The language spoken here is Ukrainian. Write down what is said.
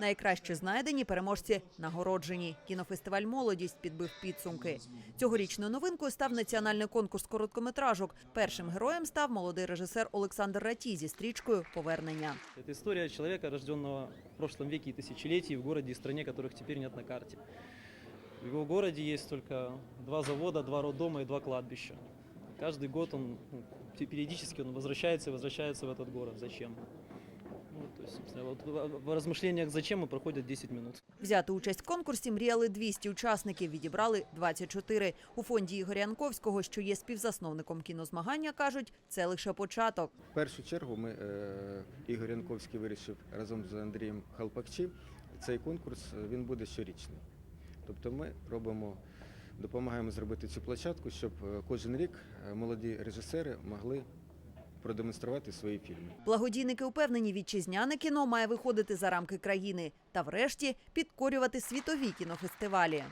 Найкраще знайдені переможці нагороджені. Кінофестиваль Молодість підбив підсумки. Цьогорічною новинкою став національний конкурс короткометражок. Першим героєм став молодий режисер Олександр Раті зі стрічкою Повернення. Это история человека, рожденного в прошлом веке и тысячелетии в городе и стране, которых теперь нет на карте. В его городе есть только два завода, два роддома и два кладбища. Каждый год он ну, те- периодически он возвращается и возвращается в этот город. Зачем? Собственно, вот в размышлениях «зачем» и проходят 10 минут. Взяти участь в конкурсі мріяли 200 учасників, відібрали 24. У фонді Ігоря Янковського, що є співзасновником кінозмагання, кажуть, це лише початок. В першу чергу ми, е, Ігор Янковський вирішив разом з Андрієм Халпакчі, цей конкурс е, він буде щорічний. Тобто ми робимо, допомагаємо зробити цю площадку, щоб е, кожен рік молоді режисери могли продемонструвати свої фільми. Благодійники упевнені, вітчизняне кіно має виходити за рамки країни та, врешті, підкорювати світові кінофестивалі.